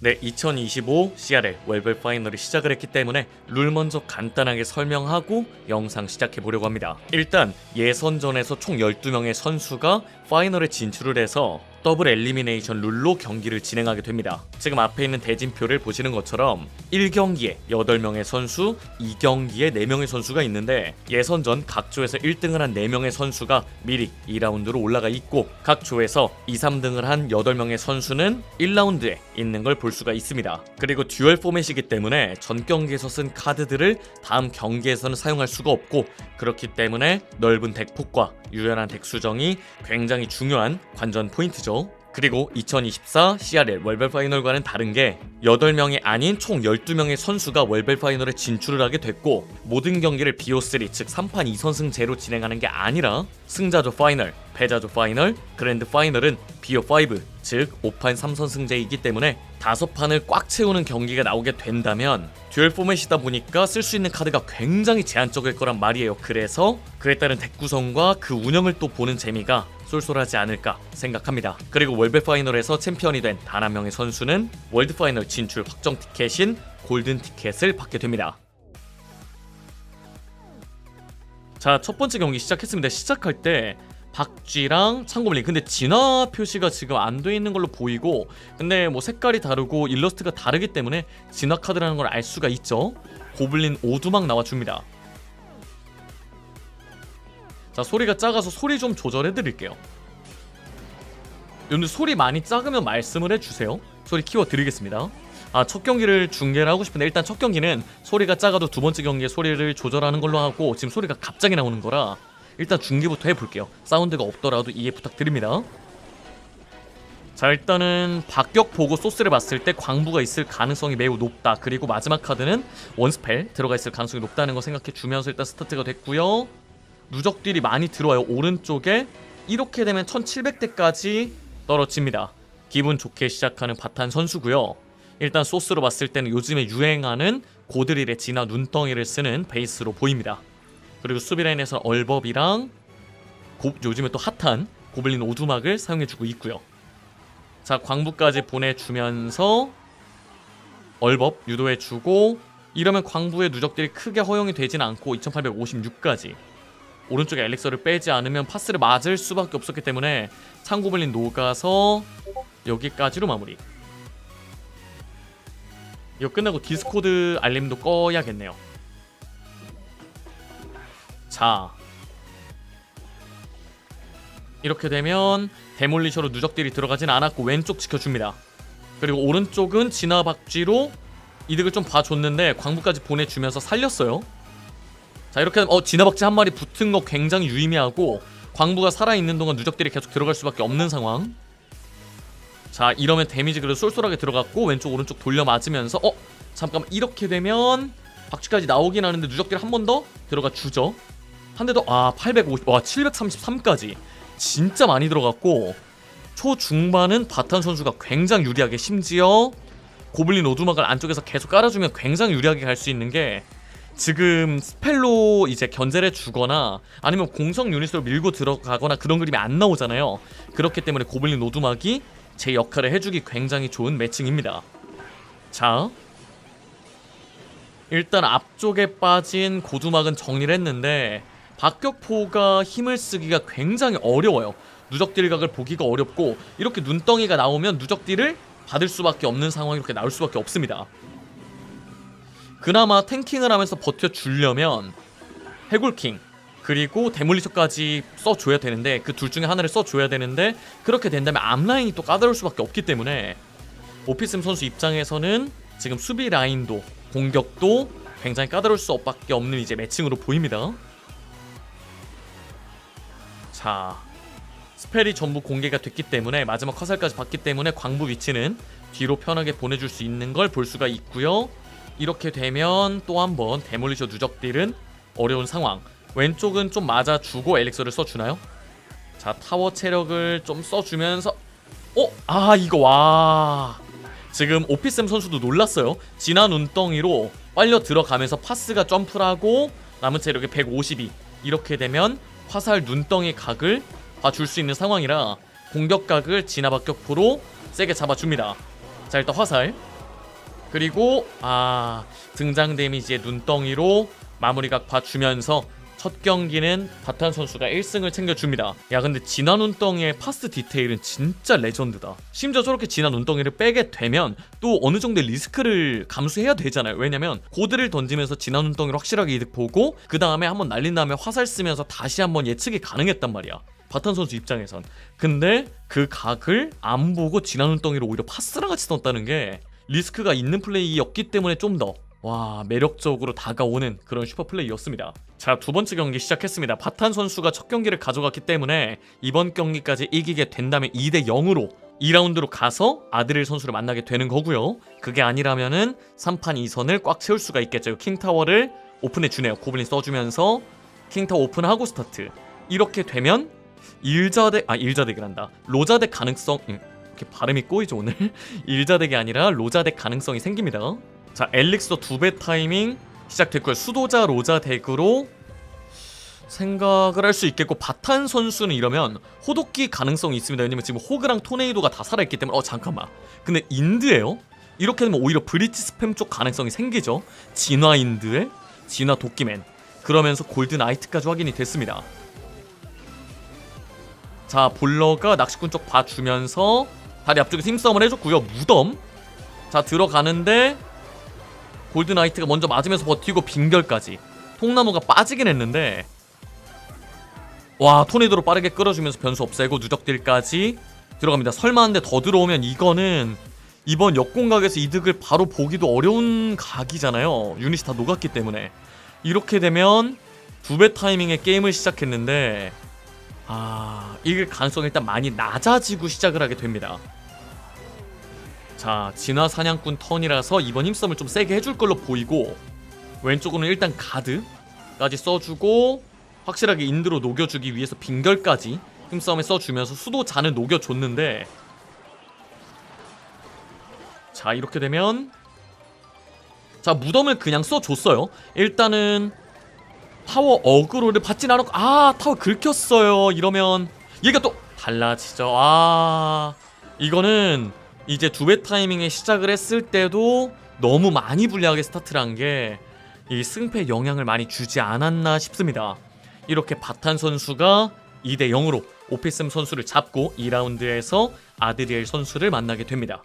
네, 2025 CRL 월별 파이널이 시작을 했기 때문에 룰 먼저 간단하게 설명하고 영상 시작해 보려고 합니다. 일단 예선전에서 총 12명의 선수가 파이널에 진출을 해서 더블 엘리미네이션 룰로 경기를 진행하게 됩니다. 지금 앞에 있는 대진표를 보시는 것처럼 1경기에 8명의 선수, 2경기에 4명의 선수가 있는데 예선전 각 조에서 1등을 한 4명의 선수가 미리 2라운드로 올라가 있고 각 조에서 2, 3등을 한 8명의 선수는 1라운드에 있는 걸 볼 수가 있습니다. 그리고 듀얼 포맷이기 때문에 전 경기에서 쓴 카드들을 다음 경기에서는 사용할 수가 없고 그렇기 때문에 넓은 덱폭과 유연한 덱 수정이 굉장히 중요한 관전 포인트죠. 그리고 2024 CRL 월별 파이널과는 다른 게 8명이 아닌 총 12명의 선수가 월별 파이널에 진출을 하게 됐고 모든 경기를 BO3 즉 3판 2선승 제로 진행하는 게 아니라 승자조 파이널, 패자조 파이널, 그랜드 파이널은 BO5 즉 5판 3선승제이기 때문에 다섯 판을 꽉 채우는 경기가 나오게 된다면 듀얼 포맷이다 보니까 쓸 수 있는 카드가 굉장히 제한적일 거란 말이에요. 그래서 그에 따른 덱 구성과 그 운영을 또 보는 재미가 쏠쏠하지 않을까 생각합니다. 그리고 월드 파이널에서 챔피언이 된 단 한 명의 선수는 월드 파이널 진출 확정 티켓인 골든 티켓을 받게 됩니다. 자, 첫 번째 경기 시작했습니다. 시작할 때 박쥐랑 창고블린 근데 진화 표시가 지금 안 돼 있는 걸로 보이고 근데 뭐 색깔이 다르고 일러스트가 다르기 때문에 진화 카드라는 걸 알 수가 있죠. 고블린 오두막 나와줍니다. 자 소리가 작아서 소리 좀 조절해 드릴게요. 여러분들 소리 많이 작으면 말씀을 해주세요. 소리 키워 드리겠습니다. 아 첫 경기를 중계를 하고 싶은데 일단 첫 경기는 소리가 작아도 두 번째 경기에 소리를 조절하는 걸로 하고 지금 소리가 갑자기 나오는 거라 일단 중계부터 해볼게요. 사운드가 없더라도 이해 부탁드립니다. 자 일단은 박격 보고 소스를 봤을 때 광부가 있을 가능성이 매우 높다. 그리고 마지막 카드는 원스펠 들어가 있을 가능성이 높다는 거 생각해 주면서 일단 스타트가 됐고요 누적딜이 많이 들어와요. 오른쪽에 이렇게 되면 1700대까지 떨어집니다. 기분 좋게 시작하는 바탄 선수고요. 일단 소스로 봤을 때는 요즘에 유행하는 고드릴의 진화 눈덩이를 쓰는 베이스로 보입니다. 그리고 수비라인에서 얼법이랑 고, 요즘에 또 핫한 고블린 오두막을 사용해주고 있고요. 자 광부까지 보내주면서 얼법 유도해주고 이러면 광부의 누적들이 크게 허용이 되진 않고 2856까지 오른쪽에 엘릭서를 빼지 않으면 파스를 맞을 수밖에 없었기 때문에 창고블린 녹아서 여기까지로 마무리. 이거 끝나고 디스코드 알림도 꺼야겠네요. 자. 이렇게 되면 데몰리셔로 누적들이 들어가진 않았고 왼쪽 지켜줍니다. 그리고 오른쪽은 진화박쥐로 이득을 좀 봐줬는데 광부까지 보내주면서 살렸어요 자 이렇게 하면 어 진화박쥐 한 마리 붙은 거 굉장히 유의미하고 광부가 살아있는 동안 누적들이 계속 들어갈 수밖에 없는 상황. 자 이러면 데미지 그래도 쏠쏠하게 들어갔고 왼쪽 오른쪽 돌려 맞으면서 어 잠깐만 이렇게 되면 박쥐까지 나오긴 하는데 누적들이 한 번 더 들어가 주죠. 한 대 더 아 850, 와 733까지 진짜 많이 들어갔고 초중반은 바탄 선수가 굉장히 유리하게 심지어 고블린 오두막을 안쪽에서 계속 깔아주면 굉장히 유리하게 갈 수 있는 게 지금 스펠로 이제 견제를 주거나 아니면 공성 유닛으로 밀고 들어가거나 그런 그림이 안 나오잖아요. 그렇기 때문에 고블린 오두막이 제 역할을 해주기 굉장히 좋은 매칭입니다. 자, 일단 앞쪽에 빠진 고두막은 정리를 했는데 박격포가 힘을 쓰기가 굉장히 어려워요. 누적딜 각을 보기가 어렵고 이렇게 눈덩이가 나오면 누적딜을 받을 수밖에 없는 상황이 이렇게 나올 수밖에 없습니다. 그나마 탱킹을 하면서 버텨주려면 해골킹 그리고 데몰리셔까지 써줘야 되는데 그 둘 중에 하나를 써줘야 되는데 그렇게 된다면 앞라인이 또 까다로울 수밖에 없기 때문에 오피스임 선수 입장에서는 지금 수비 라인도 공격도 굉장히 까다로울 수밖에 없는 이제 매칭으로 보입니다. 자 스펠이 전부 공개가 됐기 때문에 마지막 화살까지 받기 때문에 광부 위치는 뒤로 편하게 보내줄 수 있는 걸 볼 수가 있고요. 이렇게 되면 또 한번 데몰리셔 누적딜은 어려운 상황. 왼쪽은 좀 맞아주고 엘릭서를 써주나요? 자 타워 체력을 좀 써주면서 어? 아 이거 와 지금 오피쌤 선수도 놀랐어요 진화 눈덩이로 빨려 들어가면서 파스가 점프를 하고 남은 체력이 152 이렇게 되면 화살 눈덩이 각을 봐줄 수 있는 상황이라 공격 각을 진화 박격포로 세게 잡아줍니다 자 일단 화살 그리고 아 등장 데미지의 눈덩이로 마무리각 봐주면서 첫 경기는 바탄 선수가 1승을 챙겨줍니다. 야 근데 진화 눈덩이의 파스 디테일은 진짜 레전드다. 심지어 저렇게 진화 눈덩이를 빼게 되면 또 어느 정도의 리스크를 감수해야 되잖아요. 왜냐면 고드를 던지면서 진화 눈덩이를 확실하게 이득 보고 그 다음에 한번 날린 다음에 화살 쓰면서 다시 한번 예측이 가능했단 말이야. 바탄 선수 입장에선. 근데 그 각을 안 보고 진화 눈덩이를 오히려 파스랑 같이 썼다는 게 리스크가 있는 플레이였기 때문에 좀 더 와 매력적으로 다가오는 그런 슈퍼 플레이였습니다. 자 두 번째 경기 시작했습니다. 바탄 선수가 첫 경기를 가져갔기 때문에 이번 경기까지 이기게 된다면 2대 0으로 2라운드로 가서 아드릴 선수를 만나게 되는 거고요. 그게 아니라면은 3판 2선을 꽉 채울 수가 있겠죠. 킹타워를 오픈해 주네요. 고블린 써주면서 킹타워 오픈하고 스타트. 이렇게 되면 일자대 아 일자대기란다. 로자대 가능성 음, 이렇게 발음이 꼬이죠 오늘. 일자대기 아니라 로자대 가능성이 생깁니다. 자 엘릭서 두배 타이밍 시작됐고요. 수도자 로자 덱으로 생각을 할 수 있겠고 바탄 선수는 이러면 호독기 가능성이 있습니다. 왜냐면 지금 호그랑 토네이도가 다 살아있기 때문에 어 잠깐만. 근데 인드예요? 이렇게 되면 오히려 브리치 스팸 쪽 가능성이 생기죠. 진화 인드에 진화 도끼맨. 그러면서 골든 아이트까지 확인이 됐습니다. 자 볼러가 낚시꾼 쪽 봐주면서 다리 앞쪽에서 힘싸움을 해줬고요. 무덤. 자 들어가는데 골든 아이트가 먼저 맞으면서 버티고 빙결까지. 통나무가 빠지긴 했는데 와 토네이도로 빠르게 끌어주면서 변수 없애고 누적딜까지 들어갑니다. 설마 한데 더 들어오면 이거는 이번 역공각에서 이득을 바로 보기도 어려운 각이잖아요. 유닛이 다 녹았기 때문에 이렇게 되면 두 배 타이밍에 게임을 시작했는데 아 이길 가능성이 일단 많이 낮아지고 시작을 하게 됩니다. 자 진화 사냥꾼 턴이라서 이번 힘싸움을 좀 세게 해줄 걸로 보이고 왼쪽으로는 일단 가드까지 써주고 확실하게 인드로 녹여주기 위해서 빙결까지 힘싸움에 써주면서 수도 잔을 녹여줬는데 자 이렇게 되면 자 무덤을 그냥 써줬어요. 일단은 타워 어그로를 받진 않았고 아 타워 긁혔어요. 이러면 얘가 또 달라지죠. 아 이거는 이제 두 배 타이밍에 시작을 했을 때도 너무 많이 불리하게 스타트를 한 게 이 승패에 영향을 많이 주지 않았나 싶습니다. 이렇게 바탄 선수가 2대 0으로 오피슴 선수를 잡고 2라운드에서 아드리엘 선수를 만나게 됩니다.